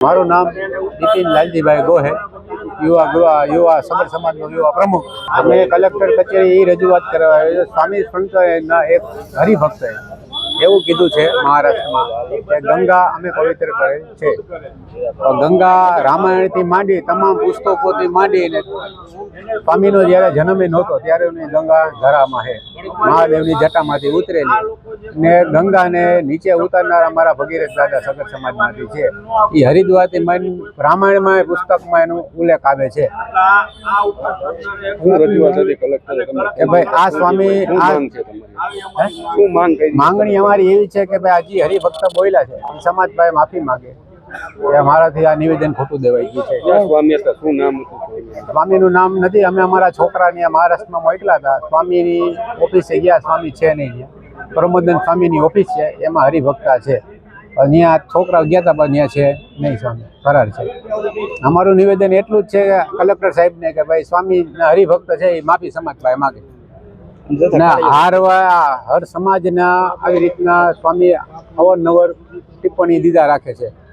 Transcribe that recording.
મારું નામ નીતિન લાલજીભાઈ ગોહે યુવા ગૃહ યુવા સબર સમાજનો યુવા પ્રમુખ અમે કલેક્ટર કચેરી એ રજૂઆત કરવા. સ્વામી સંતોના એક હરિભક્તે એવું કીધું છે મહારાષ્ટ્રમાં કે ગંગા અમે પવિત્ર કરેલ છે. તો ગંગા રામાયણથી માંડી તમામ પુસ્તકોથી માંડીને સ્વામીનો જ્યારે જન્મ નહોતો ત્યારે એની ગંગા ધરામાં છે મહાદેવની જટામાંથી ઉતરેલી ને ગંગાને નીચે ઉતારનારા મારા ભગીરથ દાદા સગર સમાજમાંથી છે. એ હરિદ્વારથી મન રામાયણમાં પુસ્તકમાં એનો ઉલ્લેખ આવે છે. કે ભાઈ આ સ્વામી કરી માંગણી અમારી એવી છે કે ભાઈ હજી હરિભક્ત બોલ્યા છે સમાજ ભાઈ માફી માંગે. કે મારાથી આ નિવેદન ખોટું દેવાઈ ગયું છે. સ્વામી હતા શું નામ સ્વામીનું? નામ નથી અમે અમારા છોકરાને આ મહારાષ્ટ્રમાં મોકલા હતા. સ્વામીની ઓફિસે ગયા સ્વામી છે નહીં પ્રમોદન સ્વામીની ઓફિસ છે એમાં હરિભક્તા છે. અહીંયા છોકરાઓ ગયા હતા પણ ત્યાં છે નહીં સ્વામી ફરાર છે. અમારું નિવેદન એટલું જ છે કે કલેક્ટર સાહેબને કે ભાઈ સ્વામી હરિભક્ત છે એ માફી સમાજ ભાઈ માગે. હારવા હર સમાજના આવી રીતના સ્વામી અવારનવાર ટિપ્પણી દીધા રાખે છે.